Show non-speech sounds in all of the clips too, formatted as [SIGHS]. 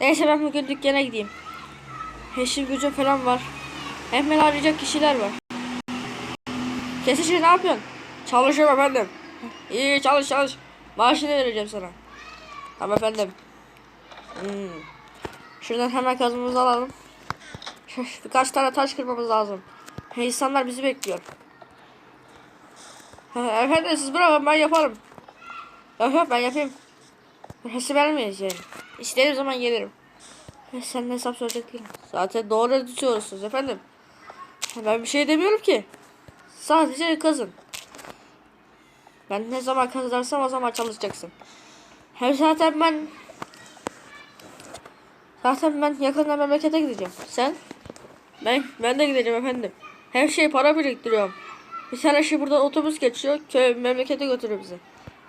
Neyse ben bugün dükkana gideyim. Eşim gücüm falan var. Hem beni arayacak kişiler var. Kesici ne yapıyorsun? Çalışıyorum efendim. İyi çalış çalış. Maaşını vereceğim sana. Tamam efendim. Hmm. Şuradan hemen kazımızı alalım. Birkaç tane taş kırmamız lazım. İnsanlar bizi bekliyor. Efendim siz bırakın ben yaparım. Yok yok ben yapayım. Hesap vermeyiz yani. İstediğim zaman gelirim. Sen hesap soracak değilim. Zaten doğru tutuyorsunuz efendim. Ben bir şey demiyorum ki. Sadece kazın. Ben ne zaman kazarsam o zaman çalışacaksın. Hem zaten ben Zaten ben yakında memlekete gideceğim. Sen? Ben ben de gideceğim efendim. Her şey para biriktiriyorum. Bir tane şey buradan otobüs geçiyor. Köy memlekete götürüyor bizi.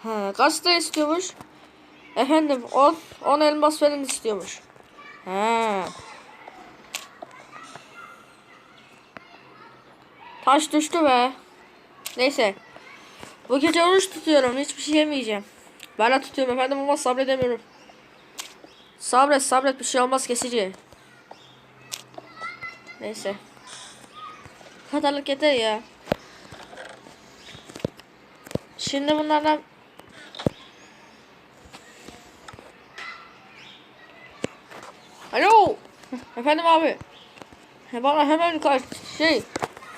Ha, kaç lira istiyormuş? Efendim 10 10 elmas falan istiyormuş. Ha. Taş düştü be. Neyse. Bu gece oruç tutuyorum. Hiçbir şey yemeyeceğim. Ben de tutuyorum efendim ama sabredemiyorum. Sabret sabret bir şey olmaz kesici. Neyse. Kadarlık yeter ya. Şimdi bunlardan Alo. Efendim abi. Bana hemen kaç şey.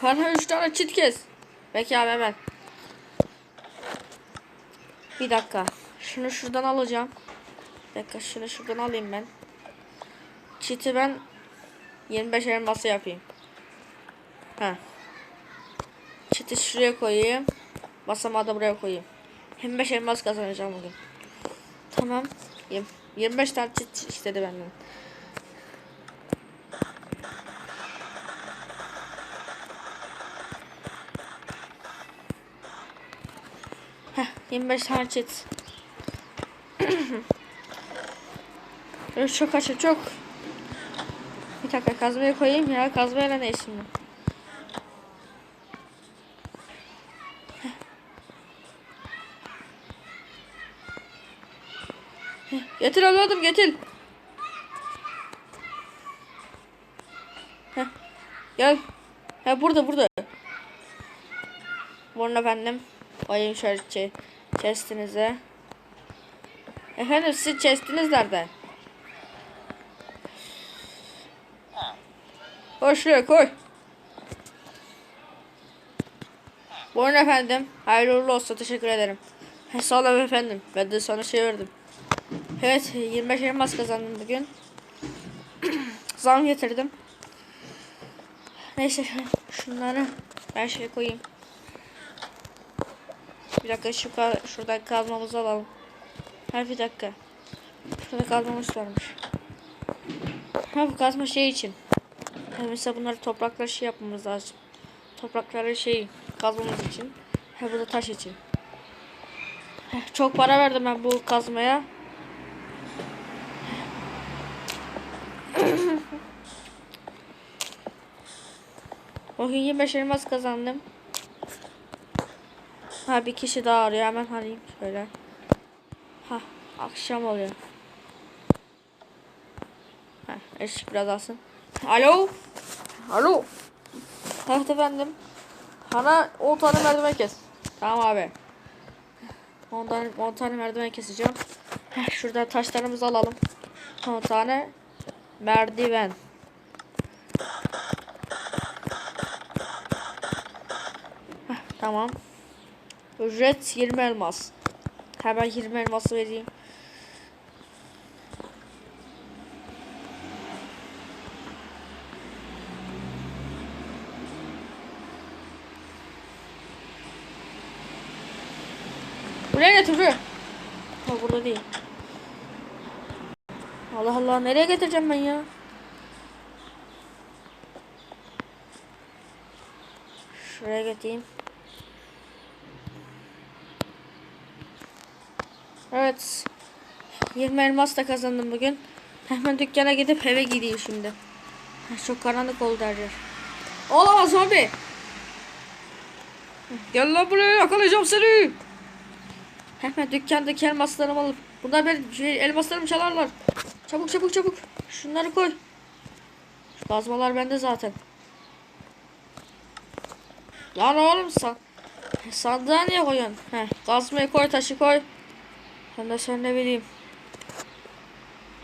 Bana üç tane çit kes. Peki abi hemen. Bir dakika. Şunu şuradan alacağım. Bir dakika şunu şuradan alayım ben. Çiti ben 25 elması yapayım. Ha. Çiti şuraya koyayım. Basamağı da buraya koyayım. 25 elmas kazanacağım bugün. Tamam. Yirmi- 25 tane çit istedi benden. Heh, 25 tane. Evet, çok açık çok. Bir dakika kazmaya koyayım ya kazmayla ne işim var? Getir evladım getir. Heh. Gel. Ha burada burada. Buyurun efendim. Şöyle çe chestinize. Efendim sizin chestiniz nerede? Koy şuraya koy. Buyurun efendim. Hayırlı uğurlu olsun. Teşekkür ederim. He, sağ olun efendim. Ben de sana şey verdim. Evet 25 elmas kazandım bugün. [CLEARS THROAT] Zam getirdim. Neyse şunları ben şey koyayım. Bir dakika şu ka şuradan kazmamızı alalım. Her bir dakika. Şurada kazmamız varmış. Ha bu kazma şey için. Ha, mesela bunları topraklar şey yapmamız lazım. Toprakları şey kazmamız için. Ha bu da taş için. Heh, Çok para verdim ben bu kazmaya. [LAUGHS] Bugün 25 elmas kazandım. Ha bir kişi daha arıyor hemen arayayım şöyle. Ha akşam oluyor. Ha ışık biraz alsın. Alo. Alo. Evet efendim. Bana 10 tane merdiven kes. Tamam abi. 10 tane, 10 tane merdiven keseceğim. Heh, şurada taşlarımızı alalım. 10 tane merdiven. Heh, tamam. Ücret 20 elmas. Hemen 20 elması vereyim. Buraya buraya. Ha burada değil. Allah Allah nereye getireceğim ben ya? Şuraya getireyim. Evet. 20 elmas da kazandım bugün. Hemen dükkana gidip eve gideyim şimdi. Çok karanlık oldu her yer. Olamaz abi. Gel lan buraya yakalayacağım seni. Hemen dükkandaki elmaslarımı alıp. Bunlar benim şey, elmaslarımı çalarlar. Çabuk çabuk çabuk. Şunları koy. Şu kazmalar bende zaten. Lan oğlum san sandığa niye koyuyorsun? Heh, kazmayı koy taşı koy. Ben de sen bileyim.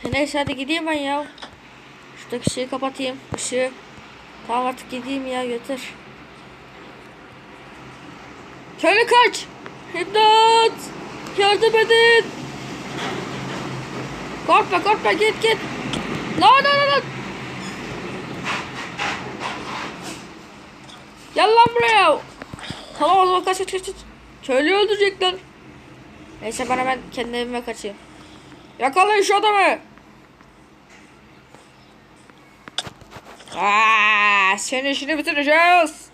He, Neyse hadi gideyim ben ya. Şuradaki şeyi kapatayım. Işığı. Tamam artık gideyim ya götür. Köylü kaç. İmdat. Yardım edin. Korkma korkma git git. Lan lan lan. Gel lan buraya. Tamam o zaman kaç kaç. kaç. Köylüyü öldürecekler. Neyse ben hemen kendi evime kaçayım. Yakalayın şu adamı. Aa, senin işini bitireceğiz.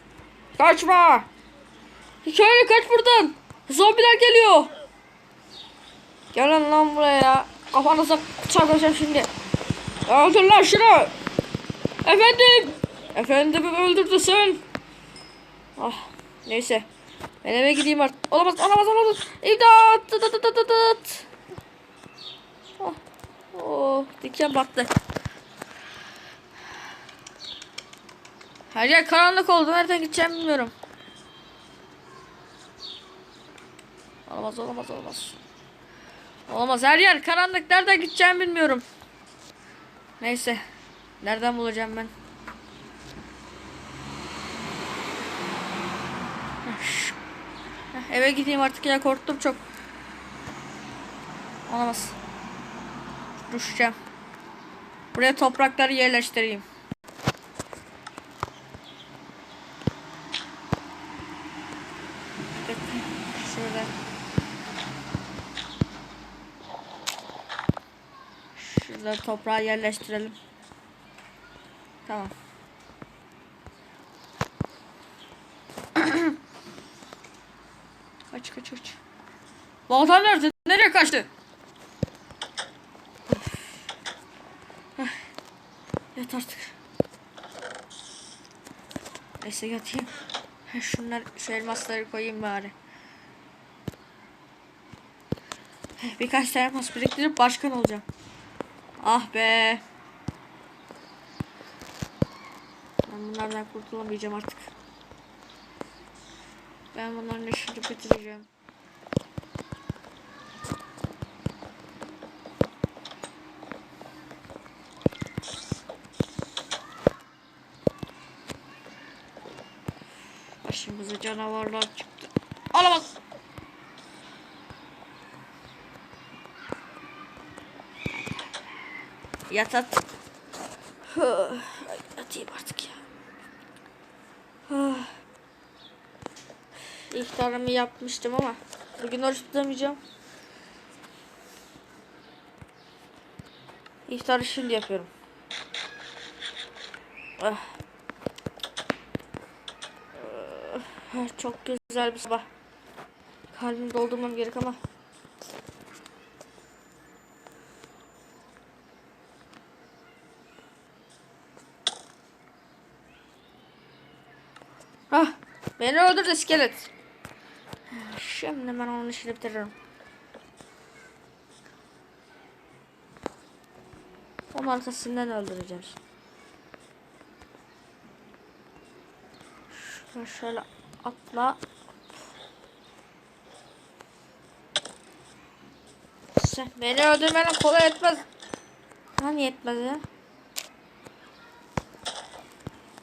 Kaçma. Köylü kaç buradan. Zombiler geliyor. Gelin lan buraya. Kafanıza çarpacağım şimdi. Öldür lan şunu. Efendim. Efendimi öldürdü sen. Ah neyse. Ben eve gideyim artık. Olamaz olamaz olamaz. İmdat. Dıt dıt dıt dıt. Oh. oh diken battı. Her yer karanlık oldu. Nereden gideceğim bilmiyorum. Olamaz olamaz olamaz. Olamaz her yer karanlık. Nereden gideceğim bilmiyorum. Neyse. Nereden bulacağım ben? Heh, şu- Heh, Eve gideyim artık ya korktum çok. Olamaz. Düşeceğim. Buraya toprakları yerleştireyim. Şöyle. Şurada toprağı yerleştirelim. Tamam. kaç kaç kaç. Baltan nerede? Nereye kaçtı? Yat artık. Neyse yatayım. Şunlar şu elmasları koyayım bari. Birkaç tane elmas biriktirip başkan olacağım. Ah be. Ben bunlardan kurtulamayacağım artık. Ben bunların işini bitireceğim. Başımıza canavarlar çıktı. Alamaz. Yat at. [SIGHS] Yatayım artık ya. [SIGHS] Huh. İftarımı yapmıştım ama bugün oruç tutamayacağım. İftarı şimdi yapıyorum. Ah. Ah, Çok güzel bir sabah. Kalbimi doldurmam gerek ama. Ah, beni öldürdü iskelet. Şimdi ben onun işini bitiririm. Onun arkasından öldüreceğim. Şöyle, atla. Sen beni öldürmenin kolay etmez. Hani yetmez ya?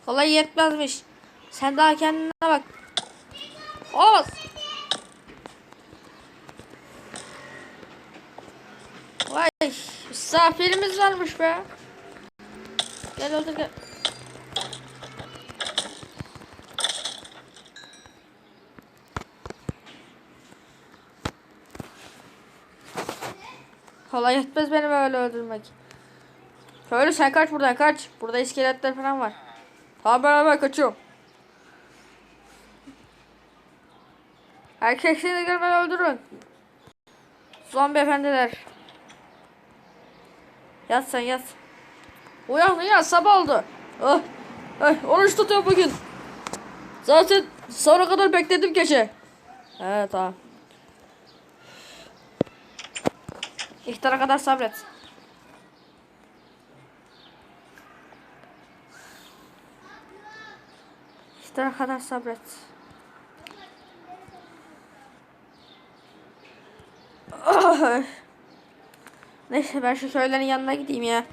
Kolay yetmezmiş. Sen daha kendine bak. Olamaz. Vay misafirimiz varmış be. Gel öldür gel. Kolay etmez beni böyle öldürmek. Köylü sen kaç buradan kaç. Burada iskeletler falan var. Tamam beraber kaçıyorum. Erkekleri görmeden öldürün. Zombi efendiler. Yat sen yat. Uyan uyan sabah oldu. Oh. Ay, oruç tutuyorum bugün. Zaten sonra kadar bekledim gece. Evet tamam. İhtara kadar sabret. İhtara kadar sabret. Oh. Neyse ben şu köylerin yanına gideyim ya.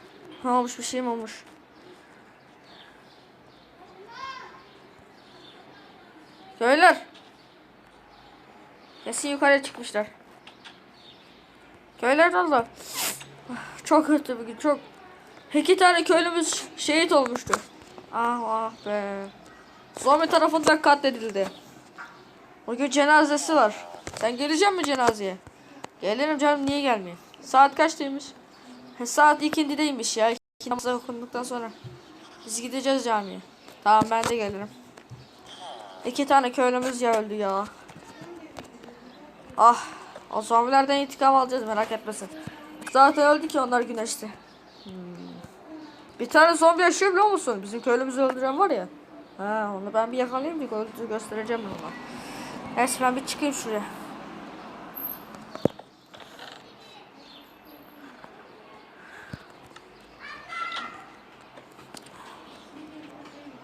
Ne olmuş bir şey mi olmuş? Köyler. Kesin yukarıya çıkmışlar. Köyler oldu. Çok kötü bir gün çok. İki tane köylümüz şehit olmuştu. Ah ah be. Zombi tarafından katledildi. Bugün cenazesi var. Sen gelecek mi cenazeye? Gelirim canım niye gelmeyeyim? Saat kaçtaymış? He, saat ikindideymiş ya. İki namazı okunduktan sonra. Biz gideceğiz camiye. Tamam ben de gelirim. İki tane köylümüz ya öldü ya. Ah. O zombilerden intikam alacağız merak etmesin. Zaten öldü ki onlar güneşte. Hmm. Bir tane zombi yaşıyor biliyor musun? Bizim köylümüzü öldüren var ya. Ha onu ben bir yakalayayım bir gö- göstereceğim ona. Neyse ben bir çıkayım şuraya.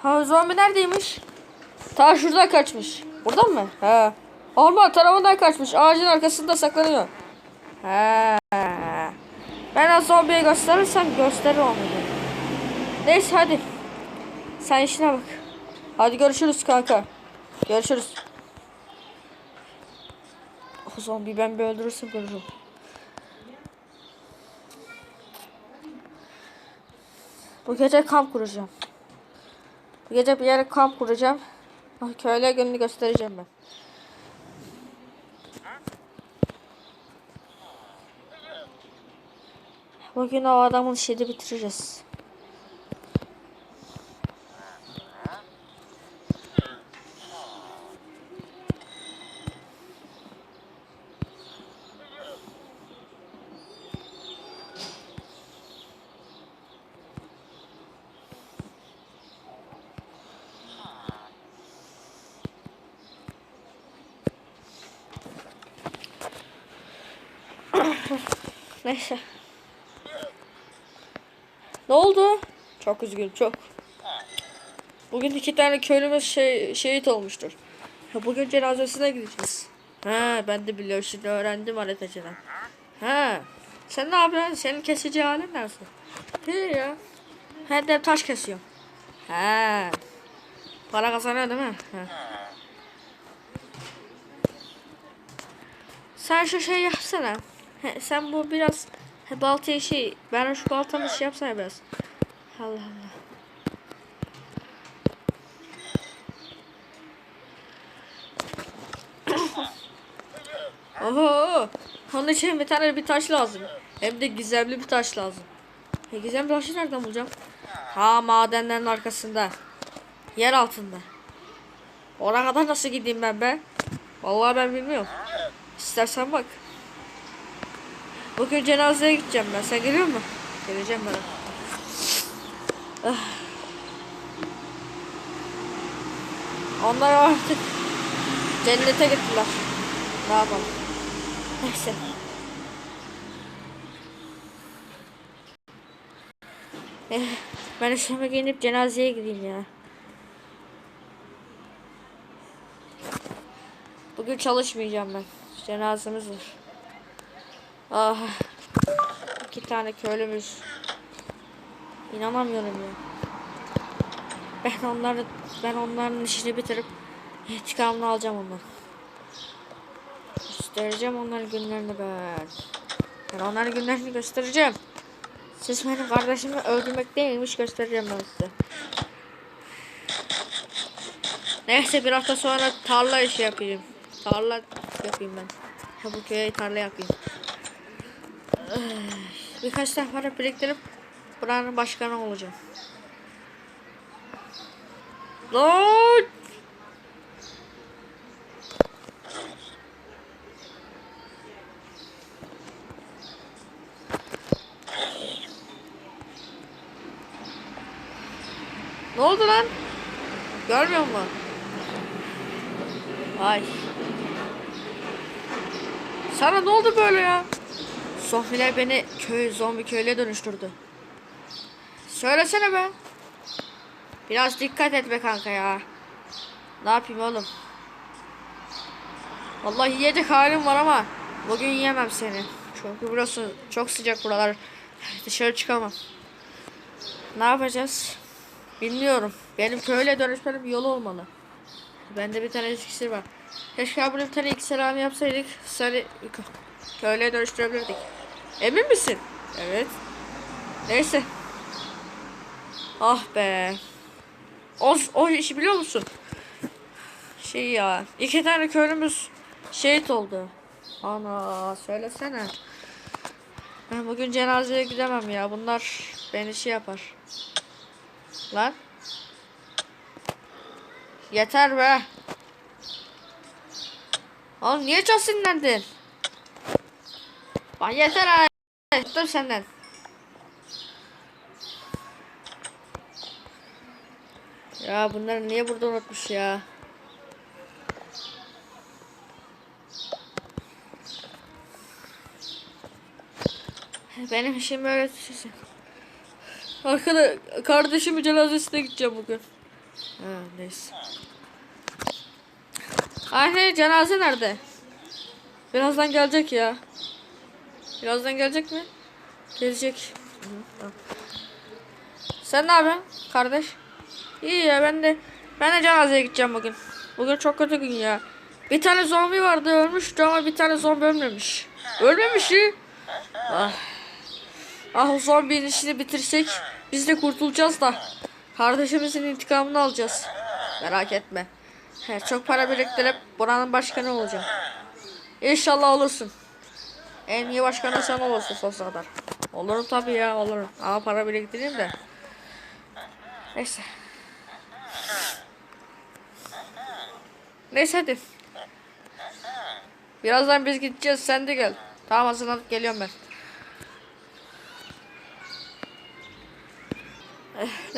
Ha zombi neredeymiş? Ta şuradan kaçmış. Buradan mı? He. Orman tarafından kaçmış. Ağacın arkasında saklanıyor. He. Ben o zombiye gösterirsem gösterir onu. Neyse hadi. Sen işine bak. Hadi görüşürüz kanka. Görüşürüz. O zombi ben bir öldürürsem görürüm. Bu gece kamp kuracağım. Bu gece bir yere kamp kuracağım. Ah, Köylüye gününü göstereceğim ben. Bugün o adamın işini bitireceğiz. [COUGHS] Neyse. Ne oldu? Çok üzgünüm çok. Bugün iki tane köylümüz şey, şehit olmuştur. Ha, Bugün cenazesine gideceğiz. Ha ben de biliyorum şimdi öğrendim haritacıdan. Ha sen ne yapıyorsun? Senin kesici halin nasıl? İyi ya. Hem de taş kesiyor. Ha. Para kazanıyor değil mi? Ha. Sen şu şey yapsana. Sen bu biraz baltayı şey ben şu baltamı şey yapsana biraz. Allah Allah. Oho. Onun için bir tane bir taş lazım. Hem de gizemli bir taş lazım. E, gizemli taşı nereden bulacağım? Ha madenlerin arkasında. Yer altında. Oraya kadar nasıl gideyim ben be? Vallahi ben bilmiyorum. İstersen bak. Bugün cenazeye gideceğim ben. Sen geliyor musun? Geleceğim ben. Ah. Onlar artık cennete gittiler. Ne yapalım? Neyse. Eh, ben işime giyinip cenazeye gideyim ya. Bugün çalışmayacağım ben. Cenazemiz var. Ah. İki tane köylümüz. İnanamıyorum ya. Ben onları ben onların işini bitirip intikamını alacağım ondan. Göstereceğim onların günlerini ben. Ben onların günlerini göstereceğim. Siz benim kardeşimi öldürmek değilmiş göstereceğim ben size. Neyse bir hafta sonra tarla işi yapayım. Tarla yapayım ben. Ha bu köye tarla yapayım. Birkaç tane para biriktirip buranın başkanı olacağım. Lan! Ne oldu lan? Görmüyor musun? Ay. Sana ne oldu böyle ya? Zombiler beni köy zombi köyle dönüştürdü. Söylesene be. Biraz dikkat et be kanka ya. Ne yapayım oğlum? Vallahi yiyecek halim var ama bugün yiyemem seni. Çünkü burası çok sıcak buralar. Dışarı çıkamam. Ne yapacağız? Bilmiyorum. Benim köyle dönüşmenin bir yolu olmalı. Bende bir tane iksir var. Keşke abone bir tane iksir yapsaydık. Seni kö- köylüye dönüştürebilirdik. Emin misin? Evet. Neyse. Ah be. O, o işi biliyor musun? Şey ya. iki tane köylümüz şehit oldu. Ana söylesene. Ben bugün cenazeye gidemem ya. Bunlar beni şey yapar. Lan. Yeter be. Oğlum niye çok sinirlendin? Bak yeter ha. Dur senden. Ya bunları niye burada unutmuş ya? Benim işim öyle düşünsün. Arkada kardeşimin cenazesine gideceğim bugün. Ha neyse. Anne cenaze nerede? Birazdan gelecek ya. Birazdan gelecek mi? Gelecek. Hı, tamam. Sen ne yapıyorsun kardeş? İyi ya ben de ben de cenazeye gideceğim bugün. Bugün çok kötü gün ya. Bir tane zombi vardı ölmüştü ama bir tane zombi ölmemiş. Ölmemiş mi? Ah. Ah o zombinin işini bitirsek biz de kurtulacağız da. Kardeşimizin intikamını alacağız. Merak etme. Çok para biriktirip buranın başkanı olacağım. İnşallah olursun. En iyi başkanı sen olursun sonsuza kadar. Olurum tabii ya olurum. Ama para biriktireyim de. Neyse. Neyse hadi. Birazdan biz gideceğiz sen de gel. Tamam hazırlanıp geliyorum ben. Eh,